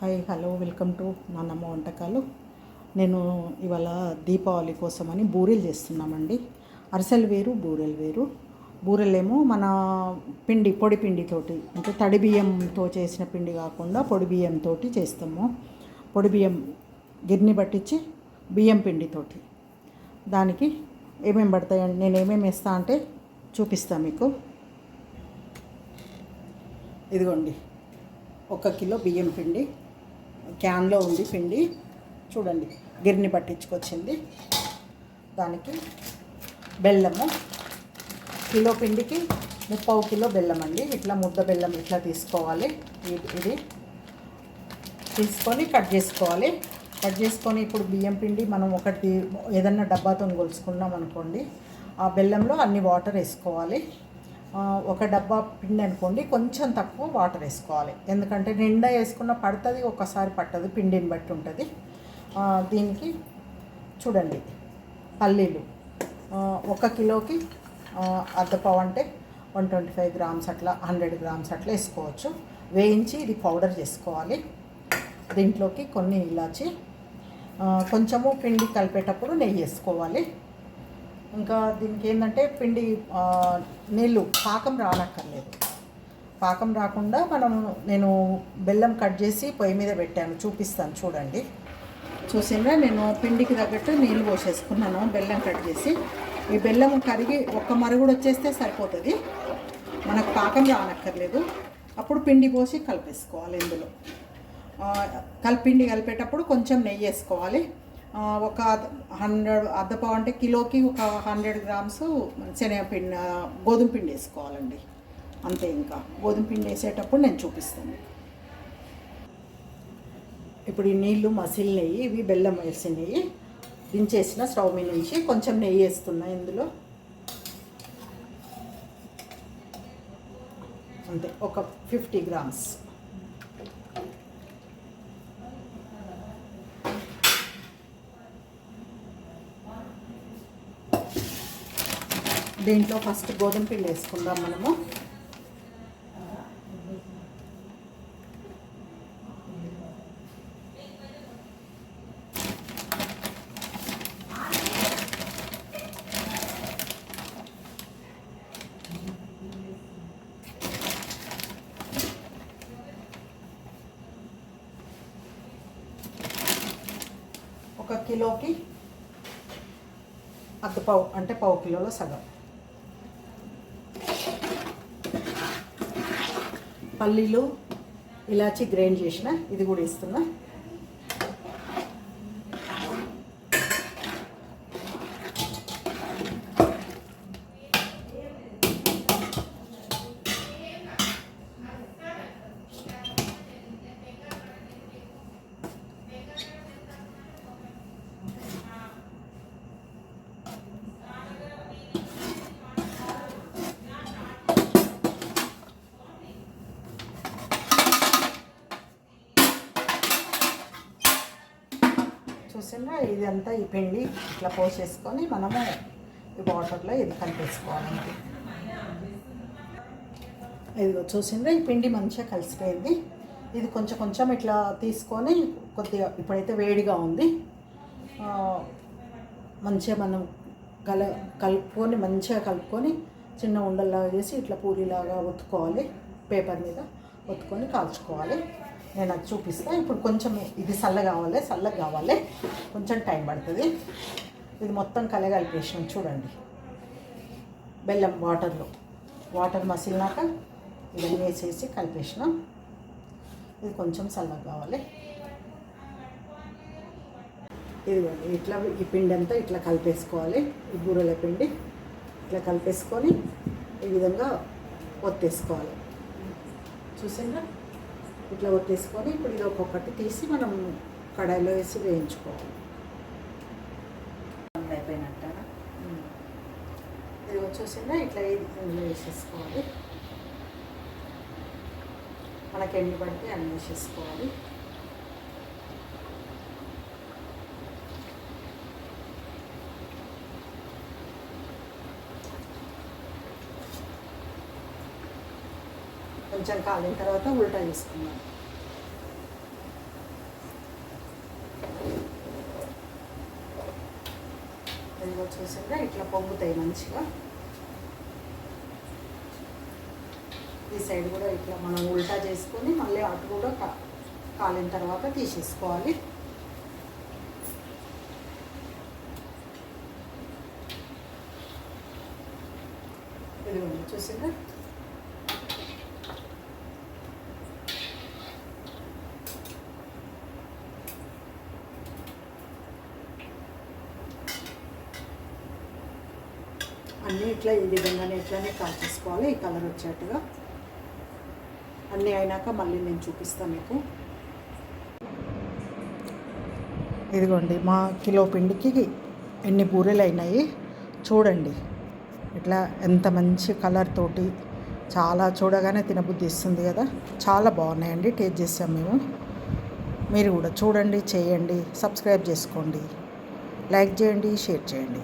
Hi hello welcome to నాన్నమ్మ వంటకాలు నేను ఇవాళ దీపావళి కోసమని బూరెలు చేస్తున్నామండి. అరిసెలు వేరు బూరెలు వేరు. బూరెలేమో మన పిండి పొడి పిండితోటి అంటే తడి బియ్యంతో చేసిన పిండి కాకుండా పొడి బియ్యంతో చేస్తాము. పొడి బియ్యం గిర్ని పట్టించి బియ్యం పిండితోటి. దానికి ఏమేమి పడతాయండి నేను ఏమేమి వేస్తా అంటే చూపిస్తాను మీకు. ఇదిగోండి ఒక కిలో బియ్యం పిండి. క్యాన్లో ఉంది పిండి. చూడండి గిర్ని పట్టించుకొచ్చింది. దానికి బెల్లము. కిలో పిండికి ముప్పావు కిలో బెల్లం అండి. ఇట్లా ముద్ద బెల్లం ఇట్లా తీసుకోవాలి. ఇది- తీసుకొని కట్ చేసుకోవాలి. కట్ చేసుకొని ఇప్పుడు బియ్యం పిండి మనం ఒకటి ఏదన్నా డబ్బాతో కొలుసుకున్నాం అనుకోండి ఆ బెల్లంలో అన్ని వాటర్ వేసుకోవాలి. ఒక డబ్బా పిండి అనుకోండి కొంచెం తక్కువ వాటర్ వేసుకోవాలి. ఎందుకంటే నిండా వేసుకున్న పడుతుంది ఒకసారి పట్టదు పిండిని బట్టి ఉంటుంది. దీనికి చూడండి పల్లీలు. ఒక కిలోకి ఆ, అంటే వన్ ట్వంటీ ఫైవ్ గ్రామ్స్ అట్లా హండ్రెడ్ గ్రామ్స్ అట్లా వేసుకోవచ్చు. వేయించి ఇది పౌడర్ చేసుకోవాలి. దీంట్లోకి కొన్ని ఇలాచి కొంచెము పిండి కలిపేటప్పుడు నెయ్యి వేసుకోవాలి. ఇంకా దీనికి ఏంటంటే పిండి నీళ్ళు పాకం రానక్కర్లేదు. పాకం రాకుండా మనం నేను బెల్లం కట్ చేసి పొయ్యి మీద పెట్టాను. చూపిస్తాను చూడండి. చూసిందా నేను పిండికి తగ్గట్టు నీళ్ళు పోసేసుకున్నాను బెల్లం కట్ చేసి. ఈ బెల్లం కరిగి ఒక్క మరుగుడు వచ్చేస్తే సరిపోతుంది. మనకు పాకం రానక్కర్లేదు. అప్పుడు పిండి పోసి కలిపేసుకోవాలి ఇందులో. కలిపిండి కలిపేటప్పుడు కొంచెం నెయ్యి వేసుకోవాలి. ఒక హండ్రెడ్ అద్దపావు అంటే కిలోకి ఒక హండ్రెడ్ గ్రామ్స్ శనగపిండి గోధుమ పిండి వేసుకోవాలండి. అంతే ఇంకా. గోధుమ పిండి వేసేటప్పుడు నేను చూపిస్తాను. ఇప్పుడు ఈ నీళ్ళు మసిలినవి ఇవి బెల్లం వేసినవి దించేసిన స్టవ్ మీద నుంచి కొంచెం నెయ్యి వేస్తున్నా ఇందులో. అంతే. ఒక ఫిఫ్టీ గ్రామ్స్. దీంట్లో ఫస్ట్ గోధుమ పిండి వేసుకుందాం మనము. ఒక కిలోకి అర్ధ పావు అంటే పావు కిలోలో సగం. పల్లీలు ఇలాచి గ్రైండ్ చేసిన ఇది కూడా ఇస్తున్నా. చూసినా ఇదంతా ఈ పిండి ఇట్లా పోసేసుకొని మనము ఈ వాటర్లో ఇది కలిపేసుకోవాలండి ఇదిగో చూసిండ్రా ఈ పిండి మంచిగా కలిసిపోయింది. ఇది కొంచెం కొంచెం ఇట్లా తీసుకొని కొద్దిగా ఇప్పుడైతే వేడిగా ఉంది. మంచిగా మనం కల కలుపుకొని మంచిగా కలుపుకొని చిన్న ఉండల్లాగా చేసి ఇట్లా పూరిలాగా ఒత్తుకోవాలి పేపర్ మీద ఒత్తుకొని కాల్చుకోవాలి. నేను అది చూపిస్తాను ఇప్పుడు కొంచెం ఇది చల్ల కావాలి చల్లగా కావాలి కొంచెం టైం పడుతుంది. ఇది మొత్తం కలగలిపేసాం చూడండి. బెల్లం వాటర్లో. వాటర్ మసిలినాక ఇవన్నీ వేసేసి కలిపేసినాం. ఇది కొంచెం చల్లగా కావాలి. ఇదిగోండి ఇట్లా ఈ పిండి అంతా ఇట్లా కలిపేసుకోవాలి. ఈ బూరెల పిండి ఇట్లా కలిపేసుకొని ఈ విధంగా ఒత్తేసుకోవాలి. చూసిందా ఇట్లా ఒత్తేసుకొని ఇప్పుడు ఇది ఒక్కొక్కటి తీసి మనం కడాయిలో వేసి వేయించుకోవాలి. అయిపోయినట్టారా ఇది వచ్చేసిందా? ఇట్లా ఇది ఇందులో వేసేసుకోవాలి. మనకి ఎన్ని పడితే అన్ని వేసేసుకోవాలి. కొంచెం కాలిన తర్వాత ఉల్టా చేసుకున్నాను ఇదిగో చూసిందా ఇట్లా పొంగుతాయి మంచిగా. ఈ సైడ్ కూడా ఇట్లా మనం ఉల్టా చేసుకొని మళ్ళీ అటు కూడా కాలిన తర్వాత తీసేసుకోవాలి. ఇదిగోండి చూసిందా అన్నీ ఇట్లా ఈ విధంగానే ఇట్లానే కాల్చేసుకోవాలి ఈ కలర్ వచ్చేట్టుగా. అన్నీ అయినాక మళ్ళీ నేను చూపిస్తాను మీకు. ఇదిగోండి మా కిలో పిండికి ఎన్ని బూరెలు అయినాయి చూడండి. ఇట్లా ఎంత మంచి కలర్ తోటి చాలా చూడగానే తినబుద్ధి ఇస్తుంది కదా. చాలా బాగున్నాయండి టేస్ట్ చేసాం మేము. మీరు కూడా చూడండి చేయండి సబ్స్క్రైబ్ చేసుకోండి. లైక్ చేయండి షేర్ చేయండి.